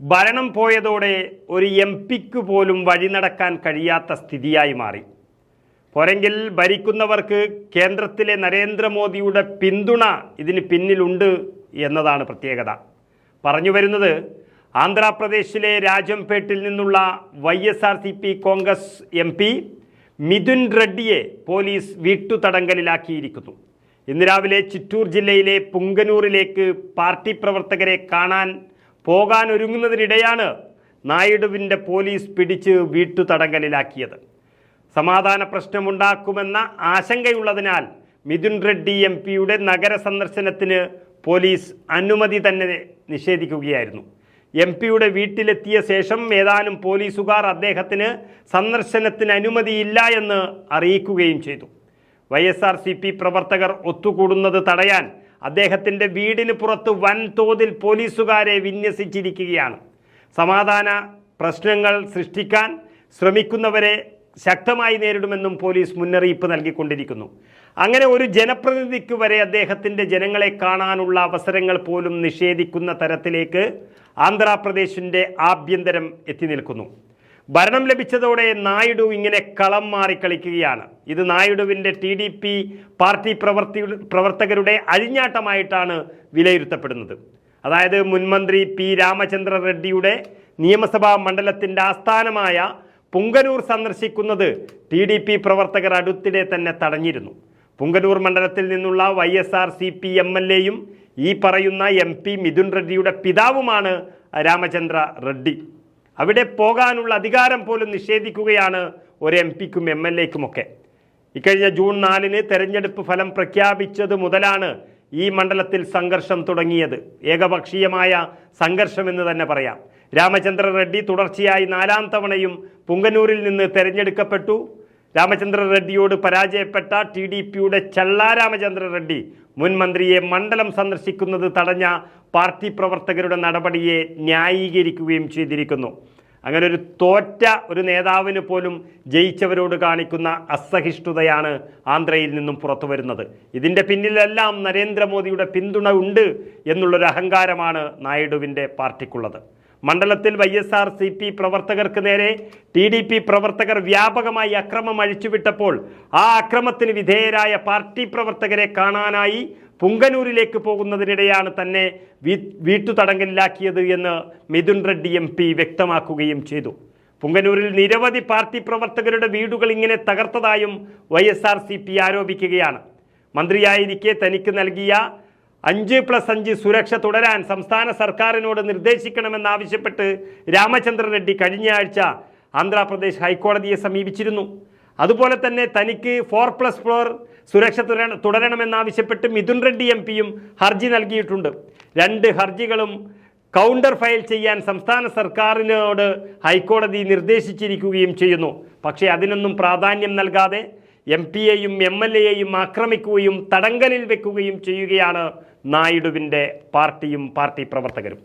ഭരണം പോയതോടെ ഒരു എം പിക്ക് പോലും വഴി നടക്കാൻ കഴിയാത്ത സ്ഥിതിയായി മാറി. പോരെങ്കിൽ ഭരിക്കുന്നവർക്ക് കേന്ദ്രത്തിലെ നരേന്ദ്രമോദിയുടെ പിന്തുണ ഇതിന് പിന്നിലുണ്ട് എന്നതാണ് പ്രത്യേകത. പറഞ്ഞു വരുന്നത് ആന്ധ്രാപ്രദേശിലെ രാജംപേട്ടിൽ നിന്നുള്ള Y S R C P Congress M P Mithun റെഡ്ഡിയെ police വീട്ടുതടങ്കലിലാക്കിയിരിക്കുന്നു. ഇന്ന് രാവിലെ ചിറ്റൂർ ജില്ലയിലെ പുങ്കനൂരിലേക്ക് പാർട്ടി പ്രവർത്തകരെ കാണാൻ പോകാൻ ഒരുങ്ങുന്നതിനിടെയാണ് നായിഡുവിന്റെ പോലീസ് പിടിച്ച് വീട്ടു തടങ്കലിലാക്കിയത് സമാധാന പ്രശ്നമുണ്ടാക്കുമെന്ന ആശങ്കയുള്ളതിനാൽ മിഥുൻ റെഡ്ഡി എം പിയുടെ നഗര സന്ദർശനത്തിന് പോലീസ് അനുമതി തന്നെ നിഷേധിക്കുകയായിരുന്നു. എം പിയുടെ വീട്ടിലെത്തിയ ശേഷം ഏതാനും പോലീസുകാർ അദ്ദേഹത്തിന് സന്ദർശനത്തിന് അനുമതിയില്ല എന്ന് അറിയിക്കുകയും ചെയ്തു. Y S R C P പ്രവർത്തകർ ഒത്തുകൂടുന്നത് തടയാൻ അദ്ദേഹത്തിന്റെ വീടിന് പുറത്ത് വൻതോതിൽ പോലീസുകാരെ വിന്യസിച്ചിരിക്കുകയാണ്. സമാധാന പ്രശ്നങ്ങൾ സൃഷ്ടിക്കാൻ ശ്രമിക്കുന്നവരെ ശക്തമായി നേരിടുമെന്നും പോലീസ് മുന്നറിയിപ്പ് നൽകിക്കൊണ്ടിരിക്കുന്നു. അങ്ങനെ ഒരു ജനപ്രതിനിധിക്ക് വരെ അദ്ദേഹത്തിന്റെ ജനങ്ങളെ കാണാനുള്ള അവസരങ്ങൾ പോലും നിഷേധിക്കുന്ന തരത്തിലേക്ക് ആന്ധ്രാപ്രദേശിന്റെ ആഭ്യന്തരം എത്തി നിൽക്കുന്നു. ഭരണം ലഭിച്ചതോടെ നായിഡു ഇങ്ങനെ കളം മാറി കളിക്കുകയാണ്. ഇത് നായിഡുവിന്റെ ടി ഡി പി പാർട്ടി പ്രവർത്തി പ്രവർത്തകരുടെ അഴിഞ്ഞാട്ടമായിട്ടാണ് വിലയിരുത്തപ്പെടുന്നത്. അതായത് മുൻമന്ത്രി പി രാമചന്ദ്ര റെഡ്ഡിയുടെ നിയമസഭാ മണ്ഡലത്തിന്റെ ആസ്ഥാനമായ പുങ്കനൂർ സന്ദർശിക്കുന്നത് ടി ഡി പി പ്രവർത്തകർ അടുത്തിടെ തന്നെ തടഞ്ഞിരുന്നു. പുങ്കനൂർ മണ്ഡലത്തിൽ നിന്നുള്ള Y S R C P M L എയും ഈ പറയുന്ന എം പി മിഥുൻ റെഡ്ഡിയുടെ പിതാവുമാണ് രാമചന്ദ്ര റെഡ്ഡി. അവിടെ പോകാനുള്ള അധികാരം പോലും നിഷേധിക്കുകയാണ് ഒരു എം പിക്കും എം എൽ എക്കുമൊക്കെ. ഇക്കഴിഞ്ഞ ജൂൺ നാലിന് തെരഞ്ഞെടുപ്പ് ഫലം പ്രഖ്യാപിച്ചത് മുതലാണ് ഈ മണ്ഡലത്തിൽ സംഘർഷം തുടങ്ങിയത്. ഏകപക്ഷീയമായ സംഘർഷം എന്ന് തന്നെ പറയാം. രാമചന്ദ്ര റെഡ്ഡി തുടർച്ചയായി നാലാം തവണയും പുങ്കനൂരിൽ നിന്ന് തെരഞ്ഞെടുക്കപ്പെട്ടു. രാമചന്ദ്ര റെഡ്ഡിയോട് പരാജയപ്പെട്ട ടി ഡി പിയുടെ ചള്ള രാമചന്ദ്ര റെഡ്ഡി മുൻ മന്ത്രിയെ മണ്ഡലം സന്ദർശിക്കുന്നത് തടഞ്ഞ പാർട്ടി പ്രവർത്തകരുടെ നടപടിയെ ന്യായീകരിക്കുകയും ചെയ്തിരിക്കുന്നു. അങ്ങനെ ഒരു തോറ്റ ഒരു നേതാവിന് പോലും ജയിച്ചവരോട് കാണിക്കുന്ന അസഹിഷ്ണുതയാണ് ആന്ധ്രയിൽ നിന്നും പുറത്തു വരുന്നത്. ഇതിന്റെ പിന്നിലെല്ലാം നരേന്ദ്രമോദിയുടെ പിന്തുണ ഉണ്ട് എന്നുള്ളൊരു അഹങ്കാരമാണ് നായിഡുവിന്റെ പാർട്ടിക്കുള്ളത്. മണ്ഡലത്തിൽ Y S R C P പ്രവർത്തകർക്ക് നേരെ ടി ഡി പി പ്രവർത്തകർ വ്യാപകമായി അക്രമം അഴിച്ചുവിട്ടപ്പോൾ ആ അക്രമത്തിന് വിധേയരായ പാർട്ടി പ്രവർത്തകരെ കാണാനായി പുങ്കനൂരിലേക്ക് പോകുന്നതിനിടെയാണ് തന്നെ വീ വീട്ടുതടങ്കലിലാക്കിയത് എന്ന് മിഥുൻ റെഡ്ഡി എം പി വ്യക്തമാക്കുകയും ചെയ്തു. പുങ്കനൂരിൽ നിരവധി പാർട്ടി പ്രവർത്തകരുടെ വീടുകൾ ഇങ്ങനെ തകർത്തതായും Y S R C P ആരോപിക്കുകയാണ്. മന്ത്രിയായിരിക്കെ തനിക്ക് നൽകിയ അഞ്ച് പ്ലസ് അഞ്ച് സുരക്ഷ തുടരാൻ സംസ്ഥാന സർക്കാരിനോട് നിർദ്ദേശിക്കണമെന്നാവശ്യപ്പെട്ട് രാമചന്ദ്രൻ റെഡ്ഡി കഴിഞ്ഞ ആഴ്ച ആന്ധ്രാപ്രദേശ് ഹൈക്കോടതിയെ സമീപിച്ചിരുന്നു. അതുപോലെ തന്നെ തനിക്ക് ഫോർ പ്ലസ് ഫോർ സുരക്ഷ തുടര തുടരണമെന്നാവശ്യപ്പെട്ട് മിഥുൻ റെഡ്ഡി എം പിയും ഹർജി നൽകിയിട്ടുണ്ട്. രണ്ട് ഹർജികളും കൗണ്ടർ ഫയൽ ചെയ്യാൻ സംസ്ഥാന സർക്കാരിനോട് ഹൈക്കോടതി നിർദ്ദേശിച്ചിരിക്കുകയും ചെയ്യുന്നു. പക്ഷേ അതിനൊന്നും പ്രാധാന്യം നൽകാതെ എം പി എയും എം എൽ എയെയും ആക്രമിക്കുകയും തടങ്കലിൽ വെക്കുകയും ചെയ്യുകയാണ് നായിഡുവിന്റെ പാർട്ടിയും പാർട്ടി പ്രവർത്തകരും.